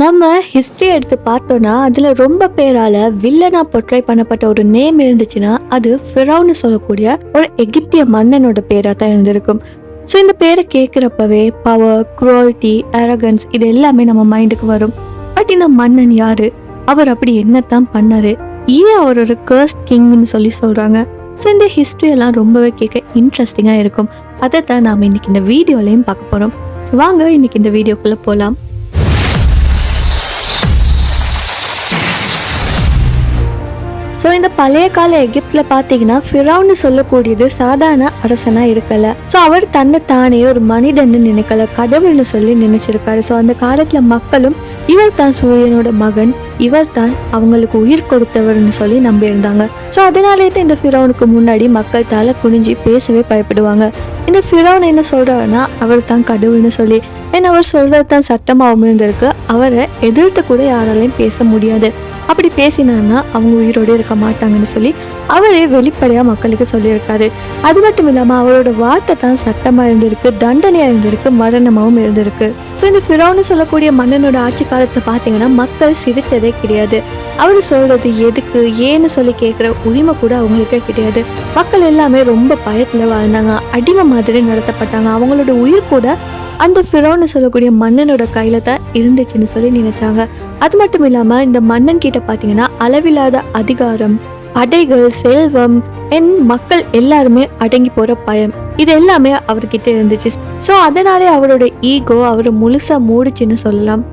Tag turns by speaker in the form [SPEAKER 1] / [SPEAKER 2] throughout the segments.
[SPEAKER 1] நம்ம ஹிஸ்ட்ரி எடுத்து பார்த்தோன்னா அதில் ரொம்ப பேரால வில்லனா பொற்றை பண்ணப்பட்ட ஒரு நேம் இருந்துச்சுன்னா அது ஃபிரௌன்னு சொல்லக்கூடிய ஒரு எகிப்திய மன்னனோட பேராக தான் இருந்திருக்கும். ஸோ இந்த பேரை கேட்குறப்பவே பவர் குரோல்ட்டி அரகன்ஸ் இது எல்லாமே நம்ம மைண்டுக்கு வரும். பட் இந்த மன்னன் யாரு? அவர் அப்படி என்னத்தான் பண்ணாரு? ஏன் அவர் ஒரு கர்ஸ்ட் கிங்னு சொல்லி சொல்கிறாங்க ஸோ இந்த ஹிஸ்ட்ரி எல்லாம் ரொம்பவே கேட்க இன்ட்ரெஸ்டிங்காக இருக்கும். அதை தான் நாம் இன்னைக்கு இந்த வீடியோலையும் பார்க்க போகிறோம் ஸோ வாங்க இன்னைக்கு இந்த வீடியோக்குள்ளே போகலாம் ஸோ இந்த பழைய கால எகிப்தில் பார்த்தீங்கன்னா ஃபிரௌன்னு சொல்லக்கூடியது சாதாரண அரசனாக இருக்கல. ஸோ அவர் தன்னை தானே ஒரு மனிதன்னு நினைக்கல கடவுள்னு சொல்லி நினைச்சிருக்காரு. ஸோ அந்த காலத்தில் மக்களும் இவர் தான் சூரியனோட மகன் இவர் தான் அவங்களுக்கு உயிர் கொடுத்தவர்னு சொல்லி நம்பியிருந்தாங்க ஸோ அதனாலே தான் இந்த ஃபிரௌனுக்கு முன்னாடி மக்கள் தலை குனிஞ்சு பேசவே பயப்படுவாங்க. இந்த ஃபிரௌன் என்ன சொல்கிறாருன்னா அவர் தான் கடவுள்னு சொல்லி. ஏன்னா அவர் சொல்கிறது தான் சட்டமாகவும் இருந்திருக்கு. அவரை எதிர்த்து கூட யாராலையும் பேச முடியாது. அப்படி பேசினான்னா அவங்க உயிரோடு இருக்க மாட்டாங்கன்னு சொல்லி அவரே வெளிப்படையாக மக்களுக்கு சொல்லியிருக்காரு. அது மட்டும் இல்லாமல் அவரோட வார்த்தை தான் சட்டமாக இருந்திருக்கு தண்டனையாக இருந்திருக்கு மரணமாகவும் இருந்திருக்கு. ஸோ இந்த ஃபிரௌன்னு சொல்லக்கூடிய மன்னனோட ஆட்சி காலத்தை பார்த்தீங்கன்னா மக்கள் சிரித்ததே கிடையாது. அவர் சொல்றது எதுக்கு ஏன்னு சொல்லி கேட்குற உரிமை கூட அவங்களுக்கே கிடையாது. மக்கள் எல்லாமே ரொம்ப பயத்தில் வாழ்ந்தாங்க அடிமை மாதிரி நடத்தப்பட்டாங்க. அவங்களோட உயிர் கூட அந்த ஃபிரோன்னு சொல்லக்கூடிய மன்னனோட கையில தான் இருந்துச்சுன்னு சொல்லி நினைச்சாங்க. அது மட்டும் இல்லாம இந்த மன்னன் கிட்ட பாத்தீங்கன்னா அளவில்லாத அதிகாரம் படைகள் செல்வம் என் மக்கள் எல்லாருமே அடங்கி போற பயம். இது எல்லாமே அவர்கிட்ட இருந்துச்சு. ஸோ அதனாலே அவரோட ஈகோ அவரை முழுசா மூடுச்சுன்னு சொல்லலாம்.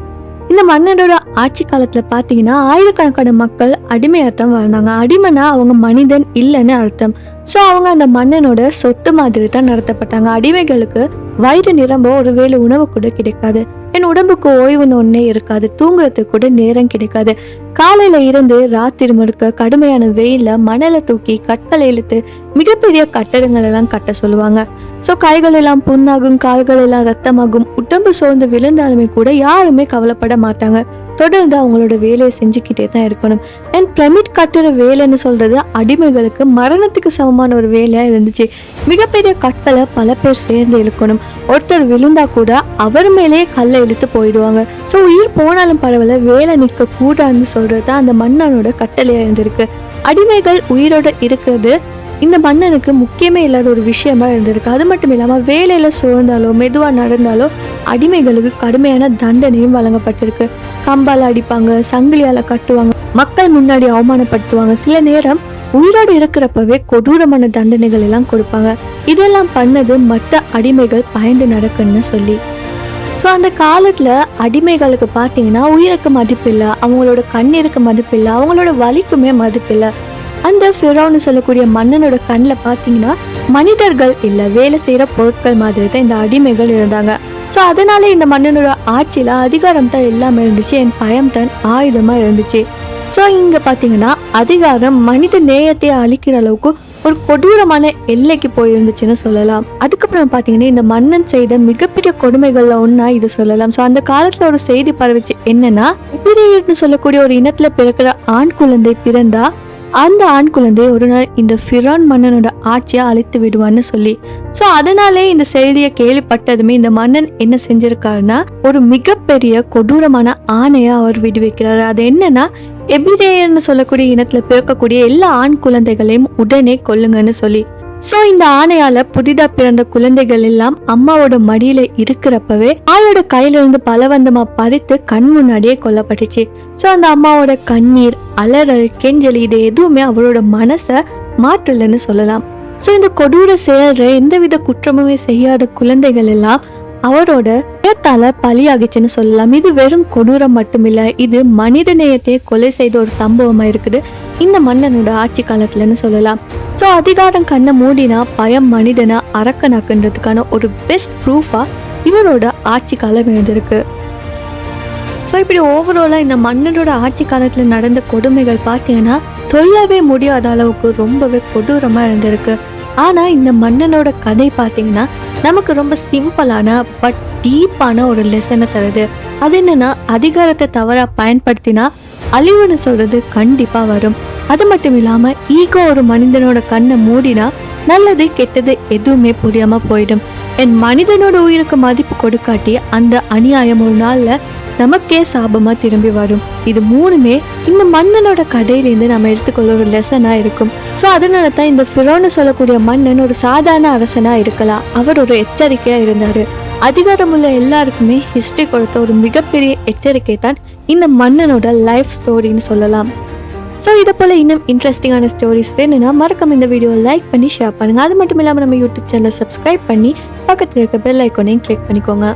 [SPEAKER 1] இந்த மன்னனோட ஆட்சி காலத்துல பாத்தீங்கன்னா ஆயிரக்கணக்கான மக்கள் அடிமையாத்தான் வாழ்ந்தாங்க. அடிமைனா அவங்க மனிதன் இல்லைன்னு அர்த்தம். ஸோ அவங்க அந்த மன்னனோட சொத்து மாதிரி தான் நடத்தப்பட்டாங்க. அடிமைகளுக்கு வயிறு நிரம்ப ஒருவேளை உணவு கூட கிடைக்காது. என் உடம்புக்கு ஓய்வுன்னு ஒன்னே இருக்காது. தூங்குறதுக்கு கூட நேரம் கிடைக்காது. காலையில இருந்து ராத்திரி முழுக்க கடுமையான வெயில மணலை தூக்கி கற்களை இழுத்து மிகப்பெரிய கட்டடங்கள் எல்லாம் கட்ட சொல்லுவாங்க. ஸோ கைகள் எல்லாம் புண்ணாகும் கால்கள் எல்லாம் ரத்தமாகும் உடம்பு சோர்ந்து விழுந்தாலுமே கூட யாருமே கவலைப்பட மாட்டாங்க. தொடர்ந்து அவங்களோட வேலையை செஞ்சுக்கிட்டே தான் இருக்கணும். அண்ட் பிரமிட் கட்டுற வேலைன்னு சொல்றது அடிமைகளுக்கு மரணத்துக்கு சமமான ஒரு வேலையா இருந்துச்சு. மிகப்பெரிய கற்களை பல பேர் சேர்ந்து இழுக்கணும். ஒருத்தர் விழுந்தா கூட அவர் மேலேயே கல்லை இழுத்து போயிடுவாங்க. ஸோ உயிர் போனாலும் பரவாயில்ல வேலை நிற்க கூடாதுன்னு சொல்றது தான் அந்த மன்னனோட கட்டளையா இருந்திருக்கு. அடிமைகள் உயிரோட இருக்கிறது இந்த மன்னனுக்கு முக்கியமே இல்லாத ஒரு விஷயமா இருந்திருக்கு. அது மட்டும் இல்லாமல் வேலையில் சூழ்ந்தாலோ மெதுவாக நடந்தாலோ அடிமைகளுக்கு கடுமையான தண்டனையும் வழங்கப்பட்டிருக்கு. கம்பால அடிப்பாங்க சங்கிலியால் கட்டுவாங்க மக்கள் முன்னாடி அவமானப்படுத்துவாங்க. சில நேரம் உயிரோடு இருக்கிறப்பவே கொடூரமான தண்டனைகள் எல்லாம் கொடுப்பாங்க. இதெல்லாம் பண்ணது மற்ற அடிமைகள் பயந்து நடக்குன்னு சொல்லி. ஸோ அந்த காலத்தில் அடிமைகளுக்கு பார்த்தீங்கன்னா உயிருக்கு மதிப்பில்லை அவங்களோட கண்ணீருக்கு மதிப்பில்லை அவங்களோட வலிக்குமே மதிப்பில்லை. அந்த ஃபிரோன்னு சொல்லக்கூடிய மன்னனோட கண்ணில் பார்த்தீங்கன்னா மனிதர்கள் இல்லை வேலை செய்கிற பொருட்கள் மாதிரி தான் இந்த அடிமைகள் இருந்தாங்க. ஸோ அதனால இந்த மன்னனோட ஆட்சியில் அதிகாரம் தான் எல்லாமே இருந்துச்சு என் பயம் தான் ஆயுதமாக இருந்துச்சு. ஸோ இங்கே பார்த்தீங்கன்னா அதிகாரம் மனித நேயத்தை அழிக்கிற அளவுக்கு ஒரு கொடூரமான எல்லைக்கு போயிருந்துச்சுன்னு சொல்லலாம். அதுக்கப்புறம் பார்த்தீங்கன்னா இந்த மன்னன் செய்த மிகப்பெரிய கொடுமைகளில் ஒன்றா இது சொல்லலாம். ஸோ அந்த காலத்தில் ஒரு செய்தி பரவிச்சு என்னன்னா எபிரேயர்னு சொல்லக்கூடிய ஒரு இனத்தில் பிறக்கிற ஆண் குழந்தை பிறந்தா அந்த ஆண் குழந்தை ஒரு நாள் இந்த ஃபிரான் மன்னனோட ஆட்சியை அழித்து விடுவான்னு சொல்லி. ஸோ அதனாலே இந்த செய்தியை கேள்விப்பட்டதுமே இந்த மன்னன் என்ன செஞ்சிருக்காருன்னா ஒரு மிகப்பெரிய கொடூரமான ஆணையை அவர் விடுவிக்கிறாரு. அது என்னன்னா எபிரேயர்னு சொல்லக்கூடிய இனத்துல பிறக்கக்கூடிய எல்லா ஆண் குழந்தைகளையும் உடனே கொல்லுங்கன்னு சொல்லி. சோ இந்த ஆணையால புதிதா பிறந்த குழந்தைகள் எல்லாம் அம்மாவோட மடியில இருக்கிறப்பவே ஆளோட கையில இருந்து பலவந்தமா பறித்து கண் முன்னாடியே கொல்லப்பட்டுச்சு. சோ அந்த அம்மாவோட கண்ணீர் அலறல் கெஞ்சல் இது எதுவுமே அவரோட மனச மாற்றலன்னு சொல்லலாம். சோ இந்த கொடூர செயல்ற எந்தவித குற்றமுமே செய்யாத குழந்தைகள் எல்லாம் அவரோட பயத்தால பலியாகிச்சுன்னு சொல்லலாம். இது வெறும் கொடூரம் மட்டுமில்ல இது மனித நேயத்தை கொலை செய்த ஒரு சம்பவமா இருக்குது. இந்த மன்னனோட ஆட்சி காலத்துலன்னு சொல்லலாம். ஸோ அதிகாரம் கண்ணை மூடினா பயம் மனிதனை அரக்கனாக்குன்றதுக்கான ஒரு பெஸ்ட் ப்ரூஃபாக இவரோட ஆட்சி காலம் இருந்திருக்கு ஸோ இப்படி ஓவராலாக இந்த மன்னனோட ஆட்சி காலத்தில் நடந்த கொடுமைகள் பார்த்தீங்கன்னா சொல்லவே முடியாத அளவுக்கு ரொம்பவே கொடூரமாக இருந்திருக்கு. ஆனால் இந்த மன்னனோட கதை பார்த்தீங்கன்னா நமக்கு ரொம்ப சிம்பிளான பட் டீப்பான ஒரு லெசனை தருது. அது என்னன்னா அதிகாரத்தை தவறாக பயன்படுத்தினா அழிவுன்னு சொல்கிறது கண்டிப்பாக வரும். அது மட்டும் இல்லாமல் ஈகோ ஒரு மனிதனோட கண்ணை மூடினா நல்லது கெட்டது எதுவுமே புரியாம போயிடும். என் மனிதனோட உயிருக்கு மதிப்பு கொடுக்காட்டி அந்த அநியாயம் ஒரு நாள்ல நமக்கே சாபமா திரும்பி வரும். இது மூணுமே இந்த மன்னனோட கதையிலேருந்து நம்ம எடுத்துக்கொள்ள ஒரு லெசனா இருக்கும். ஸோ அதனால தான் இந்த ஃபிரோன்னு சொல்லக்கூடிய மன்னன் ஒரு சாதாரண அரசனா இருக்கலாம். அவர் ஒரு எச்சரிக்கையா இருந்தாரு. அதிகாரமுள்ள எல்லாருக்குமே ஹிஸ்டரி கொடுத்த ஒரு மிகப்பெரிய எச்சரிக்கை தான் இந்த மன்னனோட லைஃப் ஸ்டோரின்னு சொல்லலாம். ஸோ இதை போல் இன்னும் இன்ட்ரெஸ்டிங்கான ஸ்டோரிஸ் வேணும்னா மறக்காம இந்த வீடியோ லைக் பண்ணி ஷேர் பண்ணுங்க. அது மட்டும் இல்லாமல் நம்ம யூடியூப் சேனலை சப்ஸ்கிரைப் பண்ணி பக்கத்தில் இருக்க பெல் ஐக்கோனையும் கிளிக் பண்ணிக்கோங்க.